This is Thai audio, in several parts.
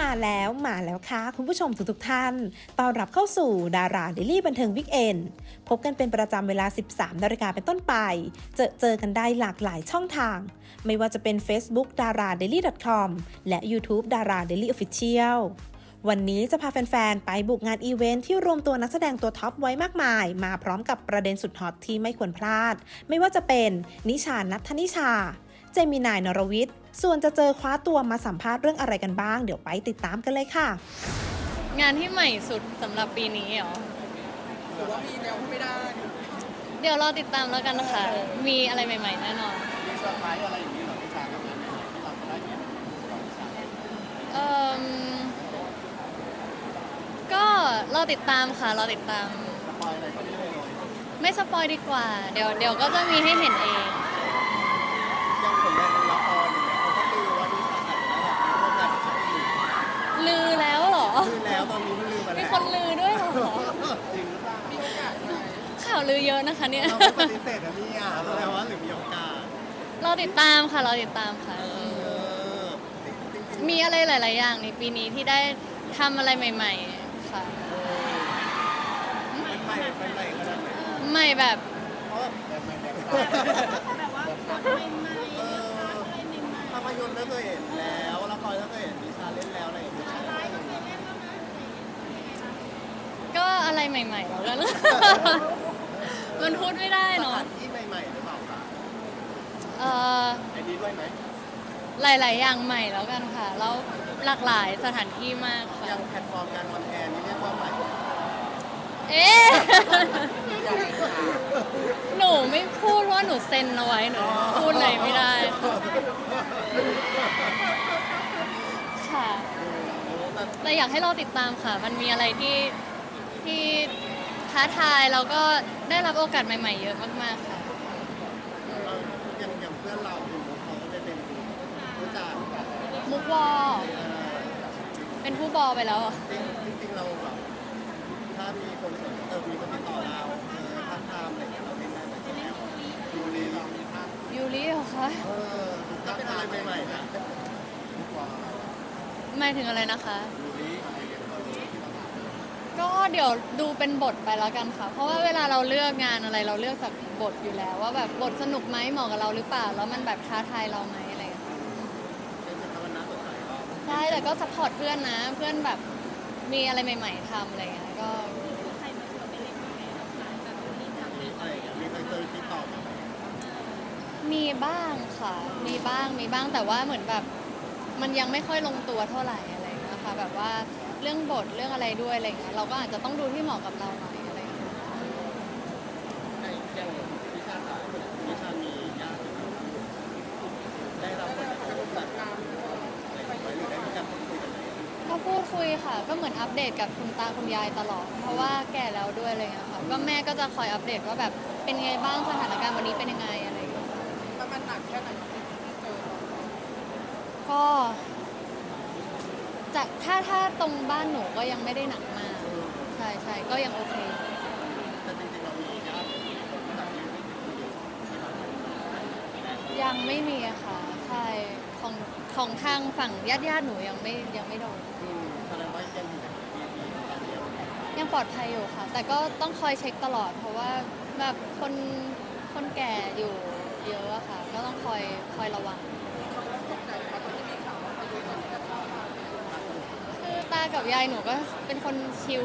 มาแล้วมาแล้วค่ะ คุณผู้ชมทุกทุกท่านต้อนรับเข้าสู่ดาราเดลี่บันเทิงวิกเอนพบกันเป็นประจำเวลา 13นาฬิกาเป็นต้นไป เจอเจอกันได้หลากหลายช่องทาง ไม่ว่าจะเป็น Facebook d a r a d a i l y c o m และ YouTube d a r a Daily Official วันนี้จะพาแฟน ๆ ไปบุกงานอีเวนท์ที่รวมตัวนักแสดงตัวท็อปไว้มากมาย มาพร้อมกับประเด็นสุดฮอตที่ไม่ควรพลาด ไม่ว่าจะเป็นนิชานัทธนิชา เจมินายนรวิทย์ ส่วนจะเจอคว้าตัวมาสัมภาษณ์เรื่องอะไรกันบ้าง เดี๋ยวไปติดตามกันเลยค่ะ งานที่ใหม่สุดสำหรับปีนี้เหรอ หรือว่ามีแนวที่ไม่ได้เดี๋ยวรอติดตามแล้วกันนะคะ มีอะไรใหม่ ๆ แน่นอน มีเซอร์ไพรส์อะไรอย่างนี้เหรอพี่ชายกับงานที่เราจะได้เห็นของพี่ชายเอ่มก็รอติดตามค่ะ รอติดตาม สปอยอะไรก็ไม่ได้เลย ไม่สปอยดีกว่า เดี๋ยวเดี๋ยวก็จะมีให้เห็นเอง ยังผลงานละครอย่างเงี้ยเขาก็ลือว่าพี่ชายอาจจะแบบมีร่วมงานกับช่องอื่นลือแล้วเหรอ ลือแล้วตอนนี้มันลือมามีแล้วคนลือด้วยเหรอ จริงหรือเปล่ามีโอกาสไหมข่าวลือเยอะนะคะเนี่ย เราไม่ปฏิเสธนะเนี่ยแสดงว่าหรือมีโอกาสรอติดตามค่ะรอติดตามค่ะ เออจริงๆมีอะไรหลาย ๆ อย่างในปีนี้ที่ได้ทำอะไรใหม่ ๆ ค่ะ มันใหม่มันใหม่ขนาดไหนใหม่แบบ เพราะแบบใหม่แบบ แบบว่าเออ ภาพยนตร์ก็เคยเห็นแล้วละครก็เคยเห็นนิชาเล่นแล้วอะไรอย่างเงี้ยก็อะไรใหม่ๆแล้วกัน มันพูดไม่ได้สเนาะถานที่ใหม่ๆหรือเปล่าคะเอ่อไอ้นี้ด้วยไหมหลายๆอย่างใหม่แล้วกันค่ะ แล้วหลากหลายสถานที่มากอค่ะ ย่างแพลตฟอร์มการออนแอร์นี่เรียกว่าใหม่เอ๊ะ หนูไม่พูดว่าหนูเซ็นเอาไว้หนูพูดอะไรไม่ได้ค่ะ แต่อยากให้เราติดตามค่ะ มันมีอะไรที่ที่ท้าทายแล้วก็ได้รับโอกาสใหม่ ๆ เยอะมากๆค่ะ อย่างอย่างเพื่อนเราอยู่เขาก็ได้เป็นผู้จัดมุกวอลเป็นผู้บอลไปแล้วอะจริงจริงๆเราแบบถ้ามีคนสน พยูริเหรอคะเออทักทายใหม่ๆนะหมายถึงอะไรนะคะดูดีอะไรอย่างเงี้ยก็เดี๋ยวดูเป็นบทไปแล้วกันค่ะ เพราะว่าเวลาเราเลือกงานอะไรเราเลือกจากบทอยู่แล้ว ว่าแบบบทสนุกไหมเหมาะกับเราหรือเปล่า แล้วมันแบบท้าทายเราไหมอะไรอย่างเงี้ยค่ะเป็นสถาบันน้ำสดใสก็ ใช่แต่ก็สปอร์ตเพื่อนนะ เพื่อนแบบมีอะไรใหม่ ๆทำอะไรอย่างเงี้ยก็ อะไรอย่างเงี้ยมีเคยเจอติดต่อมาไหม มีบ้างค่ะ มีบ้างมีบ้างแต่ว่าเหมือนแบบมันยังไม่ค่อยลงตัวเท่าไหร่อะไรอย่างเงี้ยค่ะแบบว่าเรื่องบทเรื่องอะไรด้วยอะไรอย่างเงี้ยเราก็อาจจะต้องดูที่เหมาะกับเราหน่อยอะไรอย่างเงี้ยในอย่างวิชาสายวิชามีญาติได้รับบทจากการอะไรไว้หรือได้มีการพูดคุยกันไหมก็พูดคุยค่ะ ก็เหมือนอัปเดตกับคุณตาคุณยายตลอด เพราะว่าแก่แล้วด้วยอะไรเงี้ยค่ะก็แม่ก็จะคอยอัปเดตว่าแบบเป็นไงบ้างสถานการณ์วันนี้เป็นยังไงอะไรอย่างเงี้ย มันหนักแค่ไหนที่เจอ ก็จากถ้าถ้าตรงบ้านหนูก็ยังไม่ได้หนักมาก ใช่ใช่ก็ยังโอเค แต่จริงๆเรามีญาติจากที่ยังไม่มีอะค่ะ ใช่ของของทางฝั่งญาติญาติๆหนูยังไม่ยังไม่โดน อืมแสดงว่ายังอยู่ในที่ที่เราเรียนยังปลอดภัยอยู่ค่ะ แต่ก็ต้องคอยเช็คตลอด เพราะว่าแบบคนคนแก่อยู่เยอะอะค่ะ ก็ต้องคอยคอยระวัง คือตา กับยายหนูก็เป็นคนชิล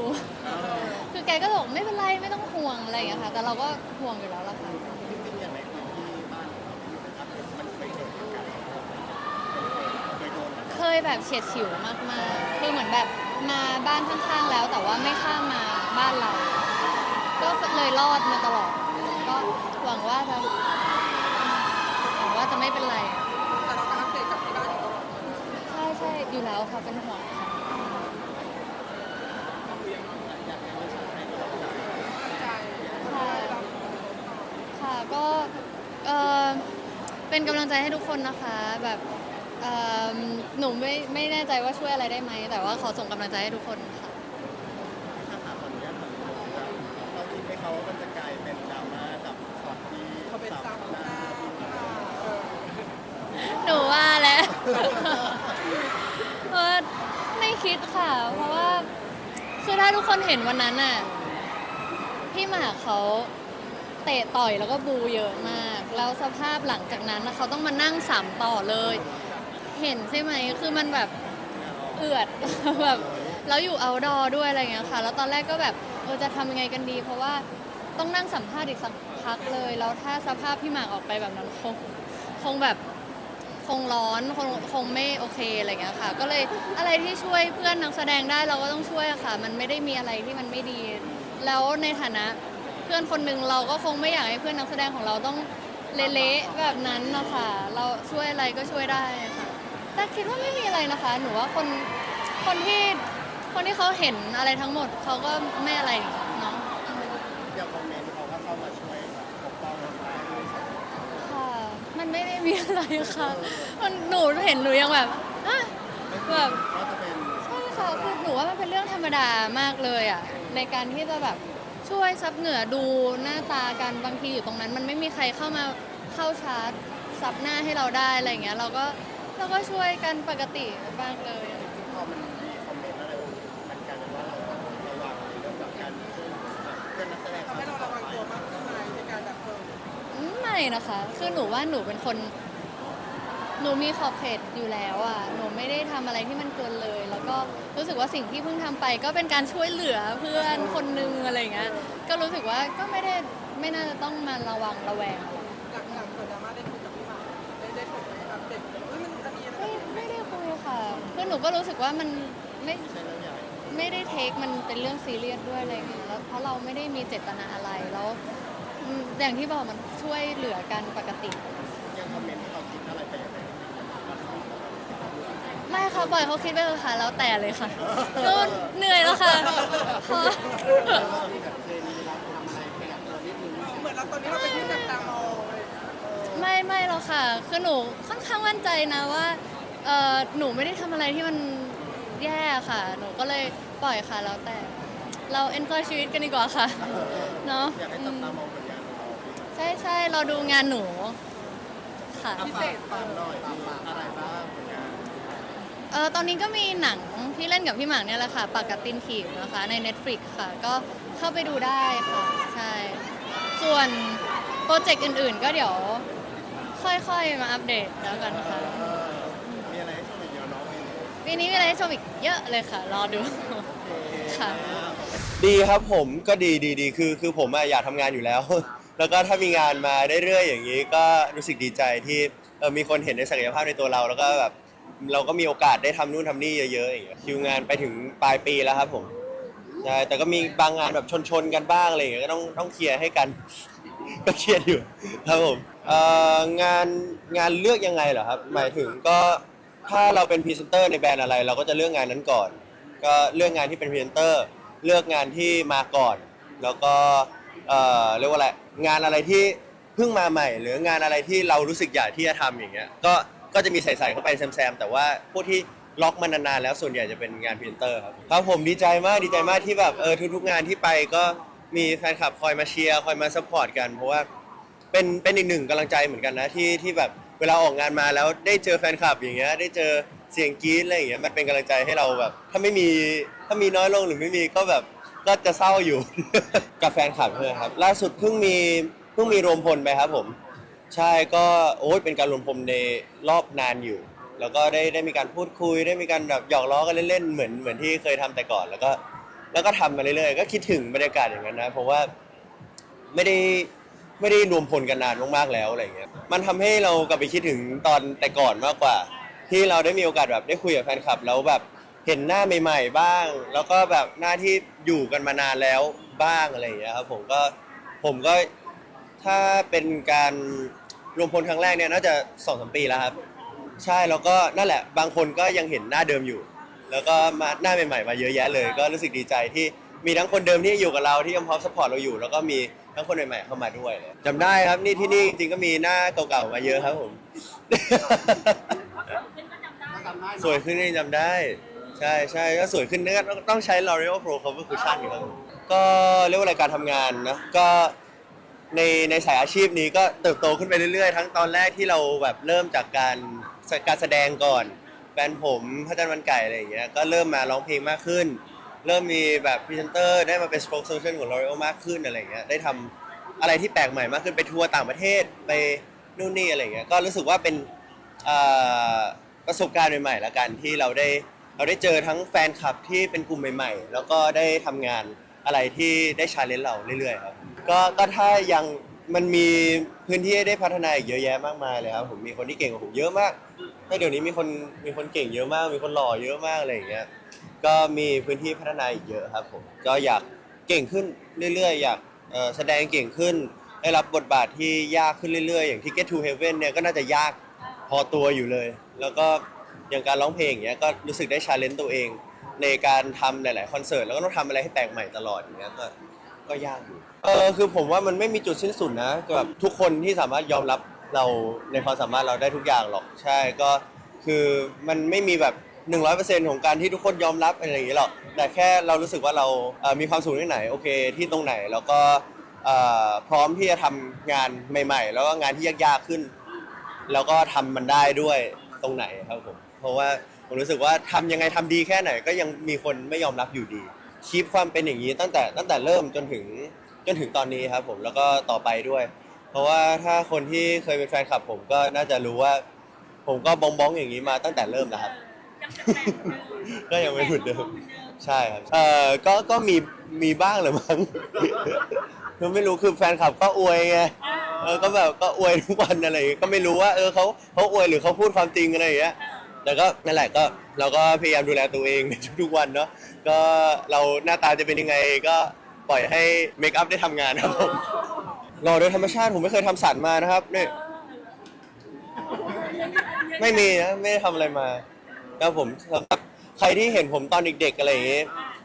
คือแกก็บอกไม่เป็นไรไม่ต้องห่วงอะไรอย่างเงี้ยค่ะ แต่เราก็ห่วงอยู่แล้วล่ะค่ะ จริงๆอย่างในพื้นที่บ้านเราที่อยู่นะครับมันเคยเกิดเหตุการณ์เคยโดนเคยแบบเฉียดฉิวมากๆ คือเหมือนแบบมาบ้านข้างๆแล้ว แต่ว่าไม่ข้ามมาบ้านเรา ก็เลยรอดมาตลอด ก็หวังว่าจะหวังว่าจะไม่เป็นไร แต่เราการอัปเดตกับที่บ้านอยู่ตลอดใช่ใช่อยู่แล้วค่ะเป็นห่วงค่ะ อยากให้ประชาชนให้กำลังใจ ค่ะค่ะก็เออ เป็นกำลังใจให้ทุกคนนะคะ แบบเอ่อหนูไม่ไม่แน่ใจว่าช่วยอะไรได้ไหม แต่ว่าขอส่งกำลังใจให้ทุกคนค่ะ ถ้าถามคนนี้ถามว่าเราคิดไหมเขาว่ามันจะกลายเป็นดราม่ากับช็อตที่เขาเป็นดราม่าหนูว่าแล้วเพราะคิดค่ะ เพราะว่า คือถ้าทุกคนเห็นวันนั้นน่ะ พี่หมากเขาเตะต่อยแล้วก็บูเยอะมาก แล้วสภาพหลังจากนั้นนะเขาต้องมานั่งสามต่อเลย เห็นใช่ไหมคือมันแบบเอือด แบบแล้วอยู่เอาดอด้วยอะไรอย่างเงี้ยค่ะ แล้วตอนแรกก็แบบเออจะทำยังไงกันดี เพราะว่าต้องนั่งสัมภาษณ์อีกสักพักเลย แล้วถ้าสภาพพี่หมากออกไปแบบนั้นคงคงแบบคงร้อนคงคงไม่โอเคอะไรอย่างเงี้ยค่ะ ก็เลยอะไรที่ช่วยเพื่อนนักแสดงได้เราก็ต้องช่วยอะค่ะ มันไม่ได้มีอะไรที่มันไม่ดี แล้วในฐานะเพื่อนคนหนึ่งเราก็คงไม่อยากให้เพื่อนนักแสดงของเราต้อง เละๆแบบนั้นนะคะเราช่วยอะไรก็ช่วยได้ค่ะ แต่คิดว่าไม่มีอะไรนะคะ หนูว่าคนคนที่คนที่เขาเห็นอะไรทั้งหมดเขาก็ไม่อะไรเนาะอย่างคอมเมนต์เขาก็เข้ามาช่วยแบบปกป้องเราได้ด้วยใช่ไหมค่ะ มันไม่ได้มีอะไรค่ะมันหนูเห็นหนูยังแบบอะแบบก็จะเป็น ใช่ค่ะคือหนูว่ามันเป็นเรื่องธรรมดามากเลยอะในการที่จะแบบ ช่วยซับเหงื่อดูหน้าตากันบางทีอยู่ตรงนั้น มันไม่มีใครเข้ามาเข้าชาร์จซับหน้าให้เราได้อะไรอย่างเงี้ยเราก็เราก็ช่วยกันปกติมากเลยที่พอมันมีคอมเมนต์อะไรมันกลายเป็นว่าเราต้องระวังในเรื่องแบบการซึ่งเพื่อนนักแสดงทำให้เราระวังตัวมากขึ้นไหมในการแบบเออ อืมไม่นะคะ คือหนูว่าหนูเป็นคน หนูมีขอบเขตอยู่แล้วอะ หนูไม่ได้ทำอะไรที่มันเกินเลย แล้วก็รู้สึกว่าสิ่งที่เพิ่งทำไป ก็เป็นการช่วยเหลือเพื่อนคนนึงอะไรอย่างเงี้ย ก็รู้สึกว่าก็ไม่ได้ไม่น่าจะต้องมาระวังระแวงอะไรหลังหลังเกิดดราม่าได้คุยกับพี่หมากได้ได้ถกไหมอัปเดตเอ้ยมันอันนี้อะไรไม่ไม่ได้คุยค่ะคือหนูก็รู้สึกว่ามันไม่ไม่ได้เทคมันเป็นเรื่องซีเรียสด้วยอะไรเงี้ยแล้วเพราะเราไม่ได้มีเจตนาอะไรแล้วอืมอย่างที่บอกมันช่วยเหลือกันปกติ ยังคอมเมนต์ที่เราคิดอะไรไปยังไง ไม่ค่ะปล่อยเขาคิดไปเถอะค่ะแล้วแต่เลยค่ะก็เหนื่อยแล้วค่ะพอเรามีแบบเคยมีเวลาทำอะไรขยับตัวนิดนึงเหมือนเราตอนนี้เราเป็นที่จับตามองเลยไม่ไม่หรอกค่ะคือหนูค่อนข้างมั่นใจนะว่าเออหนูไม่ได้ทำอะไรที่มันแย่ค่ะ หนูก็เลยปล่อยค่ะแล้วแต่ เราเอนจอยชีวิตกันดีกว่าค่ะเนาะอยากให้อืจับมตามองผลงานของเราใช่ใช่เราดูงานหนูค่ะพิเศษฝากหน่อยมีอะไรบ้างผลงาน เออตอนนี้ก็มีหนังที่เล่นกับพี่หมากเนี่ยแหละค่ะ ปากกัดตินถีบนะคะใน Netflix ค่ะ ก็เข้าไปดูได้ค่ะ ใช่ ส่วนโปรเจกต์อื่นๆ ก็เดี๋ยวค่อยๆ มาอัปเดตแล้วกันค่ะเออมีอะไรให้ชมอีกเยอะเน้องปีนี้มีอะไรให้ชมอีกเยอะเลยค่ะ รอดู ค่ะ ดีครับผมก็ดีดีดีคือคือผมอะอยากทำงานอยู่แล้ว แล้วก็ถ้ามีงานมาเรื่อยๆอย่างนี้ ก็รู้สึกดีใจที่เออมีคนเห็นในศักยภาพในตัวเรา แล้วก็แบบ เราก็มีโอกาสได้ทำนู่นทำนี่เยอะๆอย่างเงี้ยคิวงานไปถึงปลายปีแล้วครับผมใช่แต่ก็มีบางงานแบบชนๆกันบ้างอะไรอย่างเงี้ยก็ต้องต้องเคลียร์ให้กัน ก็เครียดอยู่ครับผมเอ่องานงานเลือกยังไงเหรอครับ หมายถึงก็ถ้าเราเป็นพรีเซนเตอร์ในแบรนด์อะไร เราก็จะเลือกงานนั้นก่อน ก็เลือกงานที่เป็นพรีเซนเตอร์ เลือกงานที่มาก่อน แล้วก็เอ่อเรียกว่าอะไรงานอะไรที่เพิ่งมาใหม่ หรืองานอะไรที่เรารู้สึกอยากที่จะทำอย่างเงี้ยก็ ก็จะมีใส่ๆเข้าไปแซมๆแต่ว่าพวกที่ล็อกมานานๆแล้วส่วนใหญ่จะเป็นงานพรีเซนเตอร์ครับครับผมดีใจมากดีใจมากที่แบบเออทุกๆงานที่ไปก็มีแฟนคลับคอยมาเชียร์คอยมาซัพพอร์ตกันเพราะว่าเป็นเป็นอีกหนึ่งกำลังใจเหมือนกันนะที่ที่แบบเวลาออกงานมาแล้วได้เจอแฟนคลับอย่างเงี้ยได้เจอเสียงกรี๊ดอะไรอย่างเงี้ยมันเป็นกำลังใจให้เราแบบ ถ้าไม่มีถ้ามีน้อยลงหรือไม่มีก็แบบก็จะเศร้าอยู่ กับแฟนคลับเพื่อครับ ล่าสุดเพิ่งมีเพิ่งมีรวมพลไปครับผม ใช่ก็โอ้ยเป็นการรวมพลในรอบนานอยู่ แล้วก็ได้ได้มีการพูดคุย ได้มีการแบบหยอกล้อกันเล่นๆเหมือนเหมือนที่เคยทำแต่ก่อน แล้วก็แล้วก็ทำมาเรื่อยๆก็คิดถึงบรรยากาศอย่างนั้นนะเพราะว่าไม่ได้ไม่ได้รวมพลกันนานมากๆแล้วอะไรอย่างเงี้ยมันทำให้เรากลับไปคิดถึงตอนแต่ก่อนมากกว่า ที่เราได้มีโอกาสแบบได้คุยกับแฟนคลับแล้วแบบเห็นหน้าใหม่ ๆ บ้าง แล้วก็แบบหน้าที่อยู่กันมานานแล้วบ้างอะไรอย่างเงี้ยครับผมก็ผมก็ถ้าเป็นการ รวมพลครั้งแรกเนี่ยน่าจะสองสามปีแล้วครับ ใช่แล้วก็นั่นแหละ บางคนก็ยังเห็นหน้าเดิมอยู่ แล้วก็มาหน้าใหม่ๆมาเยอะแยะเลย ก็รู้สึกดีใจที่มีทั้งคนเดิมที่อยู่กับเราที่ยังพร้อมสปอร์ตเราอยู่ แล้วก็มีทั้งคนใหม่ๆเข้ามาด้วยจำได้ครับนี่ที่นี่จริงๆก็มีหน้าเก่าๆมาเยอะครับผมถ้าจำได้สวยขึ้นนี่จำได้ ใช่ใช่ก็สวยขึ้นนี่ก็ต้องใช้ L'Oreal Pro Cover Cushion อยู่ครับก็เรียกว่าอะไรการทำงานนะก็ ในในสายอาชีพนี้ก็เติบโตขึ้นไปเรื่อยๆ ทั้งตอนแรกที่เราแบบเริ่มจากการการแสดงก่อนไปนผมพระจันทร์วันไก่อะไรอย่างเงี้ยก็เริ่มมาร้องเพลงมากขึ้น เริ่มมีแบบพรีเซนเตอร์ได้มาเป็น spokesperson ของ L'Oreal มากขึ้นอะไรอย่างเงี้ยได้ทำอะไรที่แปลกใหม่มากขึ้นไปทัวร์ต่างประเทศไปนู่นนี่อะไรอย่างเงี้ยก็รู้สึกว่าเป็นเอ่อประสบการณ์ใหม่ๆแล้วกันที่เราได้เราได้เจอทั้งแฟนคลับที่เป็นกลุ่มใหม่ ๆ แล้วก็ได้ทำงานอะไรที่ได้ชาเลนจ์เราเรื่อยๆครับ ก็ก็ถ้ายังมันมีพื้นที่ให้ได้พัฒนาอีกเยอะแยะมากมายเลยครับผมมีคนที่เก่งกว่าผมเยอะมากให้เดี๋ยวนี้มีคนมีคนเก่งเยอะมาก มีคนหล่อเยอะมากอะไรอย่างเงี้ยก็มีพื้นที่พัฒนาอีกเยอะครับผมก็อยากเก่งขึ้นเรื่อยๆ อยากเอ่อแสดงเก่งขึ้น ได้รับบทบาทที่ยากขึ้นเรื่อยๆ อย่างที่ Get to Heaven เนี่ยก็น่าจะยากพอตัวอยู่เลย แล้วก็อย่างการร้องเพลงอย่างเงี้ยก็รู้สึกได้ชาเลนจ์ตัวเอง ในการทำหลายๆคอนเสิร์ตแล้วก็ต้องทำอะไรให้แปลกใหม่ตลอดอย่างเงี้ยก็ก็ยากอยู่ เออคือผมว่ามันไม่มีจุดสิ้นสุดนะแบบทุกคนที่สามารถยอมรับเราในความสามารถเราได้ทุกอย่างหรอกใช่ก็คือมันไม่มีแบบ100%ของการที่ทุกคนยอมรับอะไรอย่างเงี้หรอกแต่แค่เรารู้สึกว่าเราเอ่อมีความสุขที่ไหนโอเคที่ตรงไหนแล้วก็เอ่อพร้อมที่จะทำงานใหม่ ๆ แล้วก็งานที่ยากๆขึ้น แล้วก็ทำมันได้ด้วยตรงไหนครับผมเพราะว่าผมรู้สึกว่าทำยังไงทำดีแค่ไหนก็ยังมีคนไม่ยอมรับอยู่ดีคีปความเป็นอย่างนี้ตั้งแต่ตั้งแต่เริ่มจนถึง จนถึงตอนนี้ครับผมแล้วก็ต่อไปด้วย เพราะว่าถ้าคนที่เคยเป็นแฟนคลับผมก็น่าจะรู้ว่า ผมก็บองบองอย่างนี้มาตั้งแต่เริ่มแล้วครับ ก็ยังไม่เหมือนเดิม ใช่ครับเอ่อก็ก็มีมีบ้างแหรือมั้งคือไม่รู้คือแฟนคลับก็อวยไงเออก็แบบก็อวยทุกวันอะไรอย่างเงี้ยก็ไม่รู้ว่า เออเขาเขาอวยหรือเขาพูดความจริงอะไรอย่างเงี้ย แต่ก็นั่นแหละก็เราก็พยายามดูแลตัวเองในทุกๆวันเนาะก็เราหน้าตาจะเป็นยังไงก็ ปล่อยให้เมคอัพได้ทำงานครับผมรอโดยธรรมชาติผมไม่เคยทำสันมานะครับนี่ไม่มีนะไม่ได้ทำอะไรมาแล้วผมสำหรับใครที่เห็นผมตอนเด็กๆอะไรอย่างงี้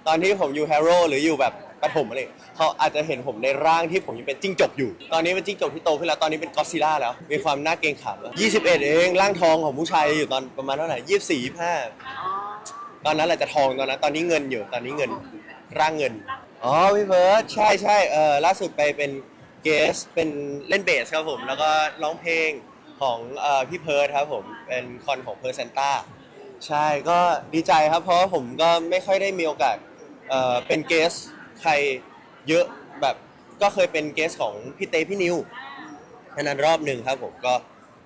ตอนที่ผมอยู่แฮร์โร่หรืออยู่แบบประถมอะไรเขาอาจจะเห็นผมในร่างที่ผมยังเป็นจิ้งจกอยู่ ตอนนี้เป็นจิ้งจกที่โตขึ้นแล้วตอนนี้เป็นก็อดซิลล่าแล้ว มีความน่าเกรงขามแล้ว21 เองร่างทองของผู้ชายอยู่ตอนประมาณเท่าไหร่24 25ตอนนั้นแหละจะทองตอนนั้น ตอนนี้เงินอยู่ตอนนี้เงินร่างเงิน อ๋อพี่เบิร์ดใช่ใช่เออล่าสุดไปเป็นเกสเป็นเล่นเบสครับผม แล้วก็ร้องเพลงของเออพี่เพิร์ดครับผม เป็นคอนของเพอร์เซนต้าใช่ก็ดีใจครับ เพราะว่าผมก็ไม่ค่อยได้มีโอกาสเอ่อเป็นเกสใครเยอะแบบก็เคยเป็นเกสของพี่เต้พี่นิวอันนั้นรอบหนึ่งครับผมก็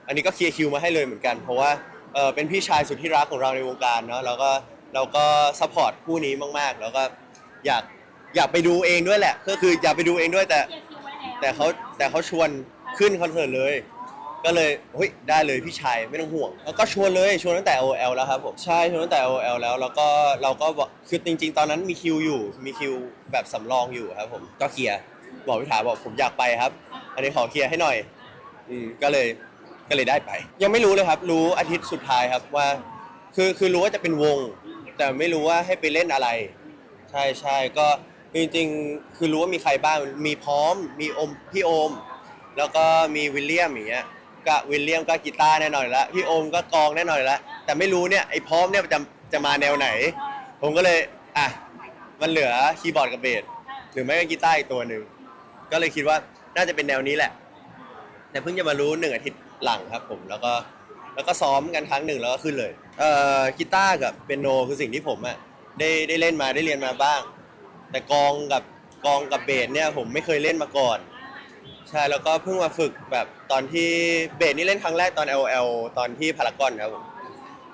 อันนี้ก็เคลียร์คิวมาให้เลยเหมือนกัน เพราะว่าเออเป็นพี่ชายสุดที่รักของเราในวงการเนาะแล้วก็เราก็ซัพพอร์ตคู่นี้มากๆ แล้วก็อยาก อยากไปดูเองด้วยแหละ ก็คืออยากไปดูเองด้วยแต่แต่เขาแต่เขาชวนขึ้นคอนเสิร์ตเลย ก็เลยเฮ้ยได้เลยพี่ชายไม่ต้องห่วง แล้วก็ชวนเลยชวนตั้งแต่ OL แล้วครับผมใช่ชวนตั้งแต่ OL แล้วแล้วก็เราก็บอกคือจริง ๆ ตอนนั้นมีคิวอยู่ มีคิวแบบสำรองอยู่ครับผมก็เคลียร์บอกพี่ถาบอกผมอยากไปครับ อันนี้ขอเคลียร์ให้หน่อยอืมก็เลยก็เลยได้ไป ยังไม่รู้เลยครับ รู้อาทิตย์สุดท้ายครับว่า คือคือรู้ว่าจะเป็นวง แต่ไม่รู้ว่าให้ไปเล่นอะไร ใช่ใช่ก็ จริงๆ คือรู้ว่ามีใครบ้าง มีพร้อม มีอม พี่โอม แล้วก็มีวิลเลียมอย่างเงี้ยก็วิลเลียมก็กีตาร์แน่นอนอยู่แล้ว พี่โอมก็กลองแน่นอนอยู่แล้ว แต่ไม่รู้เนี่ยไอ้พร้อมเนี่ยจะจะมาแนวไหน ผมก็เลยอะมันเหลือคีย์บอร์ดกับเบสหรือไม่ก็กีตาร์อีกตัวหนึ่ง ก็เลยคิดว่าน่าจะเป็นแนวนี้แหละ แต่เพิ่งจะมารู้หนึ่งอาทิตย์หลังครับ ผม แล้วก็แล้วก็ซ้อมกันครั้งหนึ่งแล้วก็ขึ้นเลย เอ่อกีตาร์กับเปียโนคือสิ่งที่ผมอะได้ได้เล่นมาได้เรียนมาบ้าง แต่กองกับกองกับเบสเนี่ยผมไม่เคยเล่นมาก่อน ใช่แล้วก็เพิ่งมาฝึกแบบตอนที่เบสนี่เล่นครั้งแรกตอน LL ตอนที่พารากอนครับผม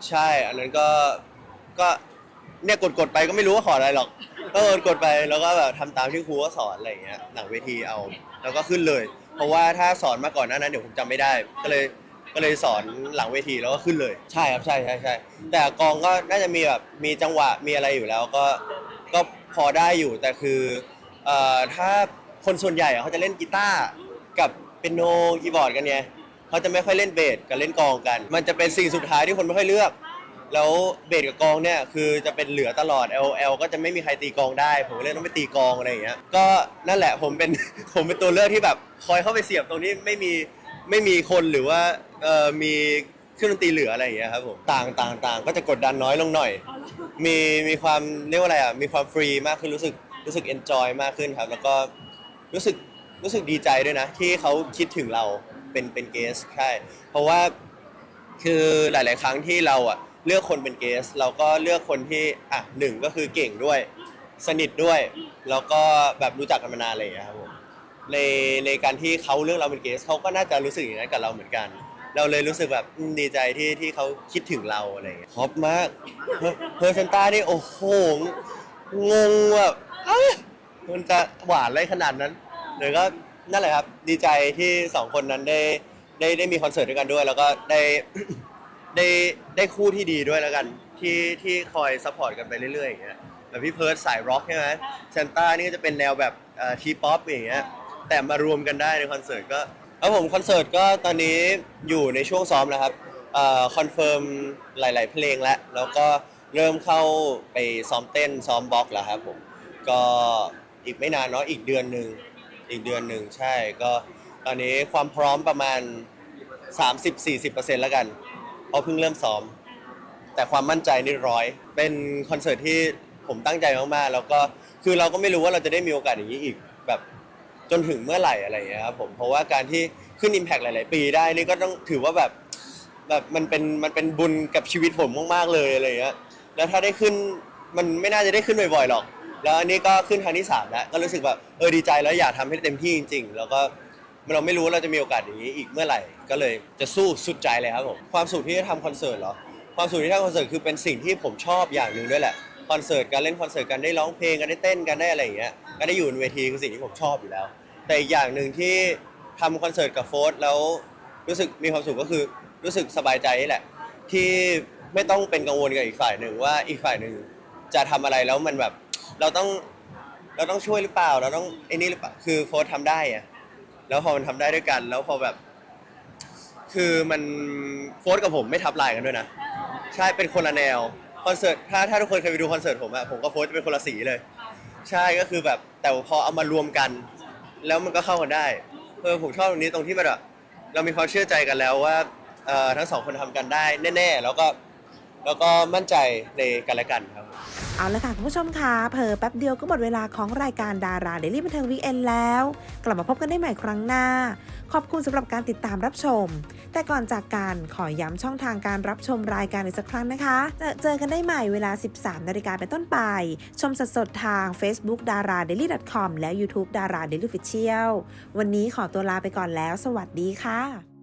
ใช่อันนั้นก็ก็เนี่ยกดกดไปก็ไม่รู้ว่าขออะไรหรอก ก็กดกดไปแล้วก็แบบทำตามที่ครูก็สอนอะไรอย่างเงี้ยหลังเวทีเอา แล้วก็ขึ้นเลย เพราะว่าถ้าสอนมาก่อนหน้านั้นเดี๋ยวผมจำไม่ได้ ก็เลยก็เลยสอนหลังเวทีแล้วก็ขึ้นเลย ใช่ครับใช่ใช่ใช่แต่กองก็น่าจะมีแบบมีจังหวะมีอะไรอยู่แล้วก็ก็ พอได้อยู่แต่คือเอ่อถ้าคนส่วนใหญ่อะเขาจะเล่นกีตาร์กับเปียโนคีย์บอร์ดกันไงเขาจะไม่ค่อยเล่นเบสกับเล่นกลองกัน มันจะเป็นสิ่งสุดท้ายที่คนไม่ค่อยเลือก แล้วเบสกับกลองเนี่ยคือจะเป็นเหลือตลอด L L ก็จะไม่มีใครตีกลองได้ ผมก็เลยต้องไปตีกลองอะไรอย่างเงี้ยก็นั่นแหละผมเป็น ผมเป็นตัวเลือกที่แบบคอยเข้าไปเสียบตรงนี้ไม่มีไม่มีคนหรือว่าเอ่อมี เครื่องดนตรีเหลืออะไรอย่างเงี้ยครับผมต่างต่างต่างก็จะกดดันน้อยลงหน่อย มีมีความเรียกว่าอะไรอะมีความฟรีมากขึ้นรู้สึกรู้สึกเอนจอยมากขึ้นครับ แล้วก็รู้สึกรู้สึกดีใจด้วยนะ ที่เขาคิดถึงเราเป็นเป็นเกสใช่เพราะว่าคือหลาย ๆ ครั้งที่เราอะเลือกคนเป็นเกส เราก็เลือกคนที่อะหนึ่งก็คือเก่งด้วย สนิทด้วย แล้วก็แบบรู้จักกันมานานอะไรอย่างเงี้ยครับผมในในการที่เขาเลือกเราเป็นเกสเขาก็น่าจะรู้สึกอย่างนั้นกับเราเหมือนกัน เราเลยรู้สึกแบบอืมดีใจที่ที่เขาคิดถึงเราอะไรอย่างเงี้ยฮอปมากเพอร์เซนต้านี่โอ้โหงงแบบเอ้ยมันจะหวานอะไรขนาดนั้นเดี๋ยวก็นั่นแหละครับ ดีใจที่สองคนนั้นได้ได้ได้มีคอนเสิร์ตด้วยกันด้วย แล้วก็ได้ ได้ได้คู่ที่ดีด้วยแล้วกัน ที่ที่คอยซัพพอร์ตกันไปเรื่อยๆอย่างเงี้ยแบบพี่เพิร์ดสายร็อกใช่ไหมเซนต้านี่ก็จะเป็นแนวแบบทีป๊อปอย่างเงี้ยแต่มารวมกันได้ในคอนเสิร์ตก็ แล้วผมคอนเสิร์ตก็ตอนนี้อยู่ในช่วงซ้อมแล้วครับคอนเฟิร์มหลาย ๆ เพลงแล้ว แล้วก็เริ่มเข้าไปซ้อมเต้นซ้อมบล็อกแล้วครับผมก็อีกไม่นานเนาะอีกเดือนหนึ่งอีกเดือนหนึ่งใช่ก็ตอนนี้ความพร้อมประมาณ 30-40%แล้วกันเพราะเพิ่งเริ่มซ้อม แต่ความมั่นใจนี่ร้อยเป็นคอนเสิร์ตที่ผมตั้งใจมาก ๆ แล้วก็คือเราก็ไม่รู้ว่าเราจะได้มีโอกาสอย่างนี้อีก จนถึงเมื่อไหร่อะไรอย่างเงี้ยครับผมเพราะว่าการที่ขึ้น Impact หลาย ๆ ปีได้นี่ก็ต้องถือว่าแบบแบบมันเป็นมันเป็นบุญกับชีวิตผมมากๆเลยอะไรอย่างเงี้ยแล้วถ้าได้ขึ้นมันไม่น่าจะได้ขึ้นบ่อยๆหรอก แล้วอันนี้ก็ขึ้นครั้งที่สามแล้วก็รู้สึกแบบเออดีใจแล้วอยากทำให้เต็มที่จริง ๆ แล้วก็เราไม่รู้ว่าเราจะมีโอกาสอย่างนี้อีกเมื่อไหร่ ก็เลยจะสู้สุดใจเลยครับผมความสุขที่จะทำคอนเสิร์ตเหรอความสุขที่ทำคอนเสิร์ตคือเป็นสิ่งที่ผมชอบอย่างหนึ่งด้วยแหละคอนเสิร์ตการเล่นคอนเสิร์ตการได้ร้องเพลงการได้เต้นกันได้อะไรอย่างเงี้ย ก็ได้อยู่บนเวทีคือสิ่งที่ผมชอบอยู่แล้ว แต่อีกอย่างหนึ่งที่ทำคอนเสิร์ตกับโฟร์ธแล้วรู้สึกมีความสุขก็คือรู้สึกสบายใจนี่แหละ ที่ไม่ต้องเป็นกังวลกับอีกฝ่ายหนึ่งว่าอีกฝ่ายหนึ่งจะทำอะไรแล้วมันแบบ เราต้องเราต้องช่วยหรือเปล่า เราต้องไอ้นี่หรือเปล่าคือโฟร์ธทำได้อะแล้วพอมันทำได้ด้วยกัน แล้วพอแบบ คือมันโฟร์ธกับผมไม่ทับลายกันด้วยนะ ใช่เป็นคนละแนวคอนเสิร์ตถ้าถ้าทุกคนเคยไปดูคอนเสิร์ตผมอะผมกับโฟร์จะเป็นคนละสีเลย ใช่ก็คือแบบแต่พอเอามารวมกัน แล้วมันก็เข้ากันได้เออผมชอบตรงนี้ตรงที่มันแบบเรามีความเชื่อใจกันแล้วว่าเอ่อทั้งสองคนทำกันได้แน่ๆ แล้วก็แล้วก็มั่นใจในกันและกันครับ เอาละค่ะคุณผู้ชมค่ะเผลอแป๊บเดียวก็หมดเวลาของรายการดาราเดลี่บันเทิงวีเอนแล้ว กลับมาพบกันได้ใหม่ครั้งหน้า ขอบคุณสำหรับการติดตามรับชม แต่ก่อนจากการขอย้ำช่องทางการรับชมรายการอีกสักครั้งนะคะจอเจอกันได้ใหม่เวลา 13นาฬิกาเป็นต้นไป ชมสดๆทาง Facebook d a r a d a i l y c o m และ YouTube d a r a d a i l y Official วันนี้ขอตัวลาไปก่อนแล้ว สวัสดีค่ะ